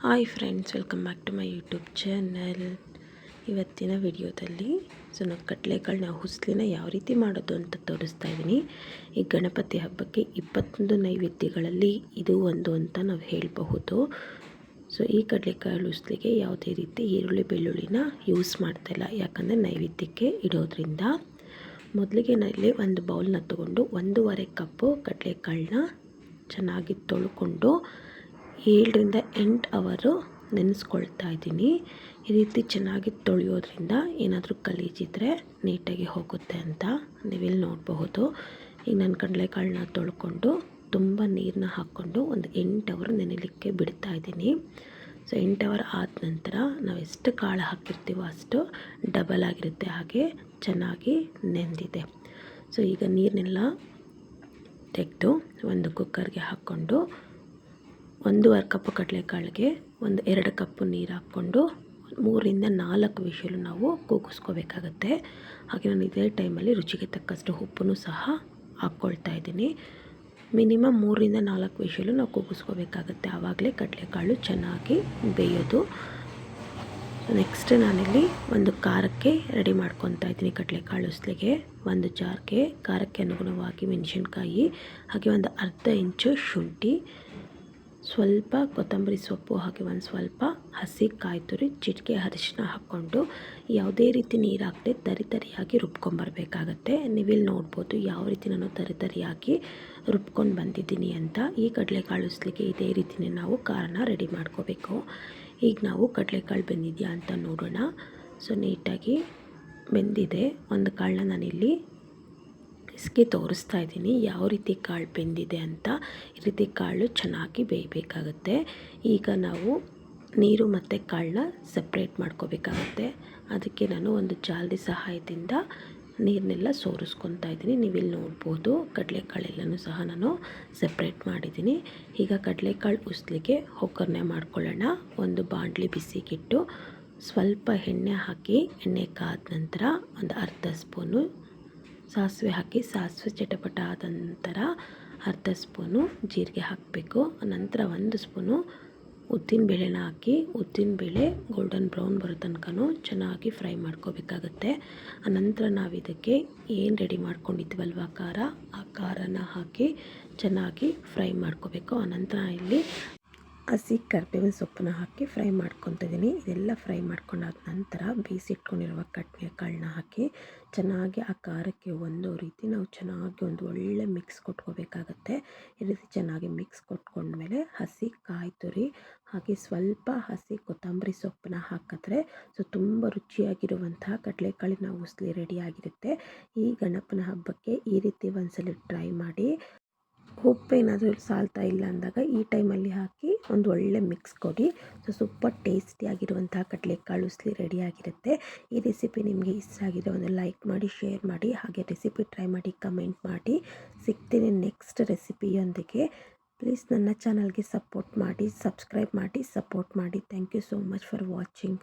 Hi friends welcome back to my YouTube channel ಇವತ್ತಿನ ವಿಡಿಯೋದಲ್ಲಿ so ನಾವು ಕಡಲೆಕಾಳನ್ನ ಹುಸ್ಲಿನ ಯಾವ ರೀತಿ ಮಾಡೋದು ಅಂತ ತೋರಿಸ್ತಾ ಇದ್ದೀನಿ. ಈ ಗಣಪತಿ ಹಬ್ಬಕ್ಕೆ ಇಪ್ಪತ್ತೊಂದು ನೈವೇದ್ಯಗಳಲ್ಲಿ ಇದು ಒಂದು ಅಂತ ನಾವು ಹೇಳಬಹುದು. ಸೊ ಈ ಕಡಲೆಕಾಳು ಹುಸ್ಲಿಗೆ ಯಾವುದೇ ರೀತಿ ಈರುಳ್ಳಿ ಬೆಳ್ಳುಳ್ಳಿನ ಯೂಸ್ ಮಾಡ್ತಾಯಿಲ್ಲ ಯಾಕಂದರೆ ನೈವೇದ್ಯಕ್ಕೆ ಇಡೋದ್ರಿಂದ ಮೊದಲಿಗೆ ನಾವಿಲ್ಲಿ ಒಂದು ಬೌಲ್ನ ತೊಗೊಂಡು ಒಂದೂವರೆ ಕಪ್ಪು ಕಡಲೆಕಾಳನ್ನ ಚೆನ್ನಾಗಿ ತೊಳ್ಕೊಂಡು ಏಳರಿಂದ ಎಂಟು ಅವರು ನೆನೆಸ್ಕೊಳ್ತಾ ಇದ್ದೀನಿ. ಈ ರೀತಿ ಚೆನ್ನಾಗಿ ತೊಳೆಯೋದ್ರಿಂದ ಏನಾದರೂ ಗಲೀಜಿದ್ರೆ ನೀಟಾಗಿ ಹೋಗುತ್ತೆ ಅಂತ ನೀವಿಲ್ಲಿ ನೋಡಬಹುದು. ಈಗ ನಾನು ಕಡಲೆಕಾಳನ್ನ ತೊಳ್ಕೊಂಡು ತುಂಬ ನೀರನ್ನ ಹಾಕ್ಕೊಂಡು ಒಂದು ಎಂಟು ಅವರು ನೆನೆಲಿಕ್ಕೆ ಬಿಡ್ತಾ ಇದ್ದೀನಿ. ಸೊ, ಎಂಟು ಅವರ್ ಆದ ನಂತರ ನಾವು ಎಷ್ಟು ಕಾಳು ಹಾಕಿರ್ತೀವೋ ಅಷ್ಟು ಡಬಲ್ ಆಗಿರುತ್ತೆ ಹಾಗೆ ಚೆನ್ನಾಗಿ ನೆಂದಿದೆ. ಸೊ, ಈಗ ನೀರನ್ನೆಲ್ಲ ತೆಗೆದು ಒಂದು ಕುಕ್ಕರ್ಗೆ ಹಾಕ್ಕೊಂಡು ಒಂದೂವರೆ ಕಪ್ಪು ಕಡಲೆಕಾಳಿಗೆ ಒಂದು ಎರಡು ಕಪ್ ನೀರು ಹಾಕ್ಕೊಂಡು ಮೂರಿಂದ ನಾಲ್ಕು ವಿಷಲು ನಾವು ಕೂಗಿಸ್ಕೋಬೇಕಾಗತ್ತೆ. ಹಾಗೆ ನಾನು ಇದೇ ಟೈಮಲ್ಲಿ ರುಚಿಗೆ ತಕ್ಕಷ್ಟು ಉಪ್ಪನ್ನು ಸಹ ಹಾಕ್ಕೊಳ್ತಾ ಇದ್ದೀನಿ. ಮಿನಿಮಮ್ ಮೂರಿಂದ ನಾಲ್ಕು ವಿಷಲು ನಾವು ಕೂಗಿಸ್ಕೋಬೇಕಾಗತ್ತೆ. ಆವಾಗಲೇ ಕಡಲೆಕಾಳು ಚೆನ್ನಾಗಿ ಬೇಯೋದು. ನೆಕ್ಸ್ಟ್ ನಾನಿಲ್ಲಿ ಒಂದು ಖಾರಕ್ಕೆ ರೆಡಿ ಮಾಡ್ಕೊತಾ ಇದ್ದೀನಿ ಕಡಲೆಕಾಳು ಉಸ್ಲಿಗೆ. ಒಂದು ಜಾರ್ಗೆ ಖಾರಕ್ಕೆ ಅನುಗುಣವಾಗಿ ಮೆಣಸಿನ್ಕಾಯಿ, ಹಾಗೆ ಒಂದು ಅರ್ಧ ಇಂಚು ಶುಂಠಿ ಸ್ವಲ್ಪ ಕೊತ್ತಂಬರಿ ಸೊಪ್ಪು ಹಾಕಿ ಒಂದು ಸ್ವಲ್ಪ ಹಸಿ ಕಾಯಿ ತುರಿ ಚಿಟಿಕೆ ಅರಿಶಿನ ಹಾಕ್ಕೊಂಡು ಯಾವುದೇ ರೀತಿ ನೀರು ಹಾಕದೆ ತರಿ ತರಿಯಾಗಿ ರುಬ್ಕೊಂಬರ್ಬೇಕಾಗತ್ತೆ ನೀವಿಲ್ಲಿ ನೋಡ್ಬೋದು ಯಾವ ರೀತಿ ನಾನು ತರಿ ತರಿಯಾಗಿ ರುಬ್ಕೊಂಡು ಬಂದಿದ್ದೀನಿ ಅಂತ. ಈ ಕಡಲೆಕಾಳು ಉಸ್ಲಿಕ್ಕೆ ಇದೇ ರೀತಿಯೇ ನಾವು ಖಾರನ ರೆಡಿ ಮಾಡ್ಕೋಬೇಕು. ಈಗ ನಾವು ಕಡಲೆಕಾಳು ಬೆಂದಿದೆಯಾ ಅಂತ ನೋಡೋಣ. ಸೊ ನೀಟಾಗಿ ಬೆಂದಿದೆ. ಒಂದು ಕಾಳನ್ನ ನಾನಿಲ್ಲಿ ಇಸ್ಕಿ ತೋರಿಸ್ತಾ ಇದ್ದೀನಿ. ಯಾವ ರೀತಿ ಕಾಳು ಬೆಂದಿದೆ ಅಂತ ಈ ರೀತಿ ಕಾಳು ಚೆನ್ನಾಗಿ ಬೇಯಬೇಕಾಗುತ್ತೆ. ಈಗ ನಾವು ನೀರು ಮತ್ತು ಕಾಳನ್ನ ಸಪ್ರೇಟ್ ಮಾಡ್ಕೋಬೇಕಾಗುತ್ತೆ. ಅದಕ್ಕೆ ನಾನು ಒಂದು ಜಾಲದಿ ಸಹಾಯದಿಂದ ನೀರನ್ನೆಲ್ಲ ಸೋರಿಸ್ಕೊತಾ ಇದ್ದೀನಿ. ನೀವಿಲ್ಲಿ ನೋಡ್ಬೋದು ಕಡಲೆಕಾಳೆಲ್ಲನೂ ಸಹ ನಾನು ಸಪ್ರೇಟ್ ಮಾಡಿದ್ದೀನಿ. ಈಗ ಕಡಲೆಕಾಳು ಉಸ್ಲಿಗೆ ಒಗ್ಗರಣೆ ಮಾಡ್ಕೊಳ್ಳೋಣ. ಒಂದು ಬಾಂಡ್ಲಿ ಬಿಸಿಗಿಟ್ಟು ಸ್ವಲ್ಪ ಎಣ್ಣೆ ಹಾಕಿ, ಎಣ್ಣೆ ಕಾದ ನಂತರ ಒಂದು ಅರ್ಧ ಸ್ಪೂನು ಸಾಸಿವೆ ಹಾಕಿ ಸಾಸಿವೆ ಚಟಪಟ ಆದ ನಂತರ ಅರ್ಧ ಸ್ಪೂನು ಜೀರಿಗೆ ಹಾಕಬೇಕು. ನಂತರ ಒಂದು ಸ್ಪೂನು ಉದ್ದಿನ ಬೇಳೆನ ಹಾಕಿ, ಉದ್ದಿನ ಬೇಳೆ ಗೋಲ್ಡನ್ ಬ್ರೌನ್ ಬರೋ ತನಕನೂ ಚೆನ್ನಾಗಿ ಫ್ರೈ ಮಾಡ್ಕೋಬೇಕಾಗತ್ತೆ. ಆನಂತರ ನಾವು ಇದಕ್ಕೆ ಏನು ರೆಡಿ ಮಾಡ್ಕೊಂಡಿದ್ವಲ್ವ ಖಾರ, ಆ ಖಾರನ ಹಾಕಿ ಚೆನ್ನಾಗಿ ಫ್ರೈ ಮಾಡ್ಕೋಬೇಕು. ಆನಂತರ ಇಲ್ಲಿ ಹಸಿ ಕರ್ಬೇವಿನ ಸೊಪ್ಪನ್ನ ಹಾಕಿ ಫ್ರೈ ಮಾಡ್ಕೊತಿದ್ದೀನಿ ಇದೆಲ್ಲ ಫ್ರೈ ಮಾಡ್ಕೊಂಡಾದ ನಂತರ ಬೇಯಿಸಿಟ್ಕೊಂಡಿರುವ ಕಾಳನ್ನ ಹಾಕಿ ಚೆನ್ನಾಗಿ ಆ ಖಾರಕ್ಕೆ ಒಂದು ರೀತಿ ನಾವು ಚೆನ್ನಾಗಿ ಒಂದು ಒಳ್ಳೆ ಮಿಕ್ಸ್ ಕೊಟ್ಕೋಬೇಕಾಗತ್ತೆ. ಈ ರೀತಿ ಚೆನ್ನಾಗಿ ಮಿಕ್ಸ್ ಕೊಟ್ಕೊಂಡ್ಮೇಲೆ ಹಸಿ ಕಾಯಿ ತುರಿ ಹಾಗೆ ಸ್ವಲ್ಪ ಹಸಿ ಕೊತ್ತಂಬರಿ ಸೊಪ್ಪನ್ನ ಹಾಕಿದ್ರೆ ಸೊ ತುಂಬ ರುಚಿಯಾಗಿರುವಂತಹ ಕಡಲೆಕಾಳಿನ ಉಸ್ಲಿ ರೆಡಿಯಾಗಿರುತ್ತೆ ಈ ಗಣಪನ ಹಬ್ಬಕ್ಕೆ ಈ ರೀತಿ ಒಂದ್ಸಲ ಟ್ರೈ ಮಾಡಿ ಉಪ್ಪೇನಾದರೂ ಸಾಲ್ತಾ ಇಲ್ಲ ಅಂದಾಗ ಈ ಟೈಮಲ್ಲಿ ಹಾಕಿ ಒಂದು ಒಳ್ಳೆ ಮಿಕ್ಸ್ ಕೊಡಿ. ಸೊ, ಸೂಪರ್ ಟೇಸ್ಟಿಯಾಗಿರುವಂತಹ ಕಡಲೆಕಾಳು ಉಸ್ಲಿ ರೆಡಿಯಾಗಿರುತ್ತೆ ಈ ರೆಸಿಪಿ ನಿಮಗೆ ಇಷ್ಟ ಆಗಿದೆ ಒಂದು ಲೈಕ್ ಮಾಡಿ ಶೇರ್ ಮಾಡಿ, ಹಾಗೆ ರೆಸಿಪಿ ಟ್ರೈ ಮಾಡಿ ಕಮೆಂಟ್ ಮಾಡಿ. ಸಿಗ್ತೀನಿ ನೆಕ್ಸ್ಟ್ ರೆಸಿಪಿಯೊಂದಿಗೆ ಪ್ಲೀಸ್ ನನ್ನ ಚಾನಲ್ಗೆ ಸಪೋರ್ಟ್ ಮಾಡಿ ಸಬ್ಸ್ಕ್ರೈಬ್ ಮಾಡಿ ಸಪೋರ್ಟ್ ಮಾಡಿ. Thank you so much for watching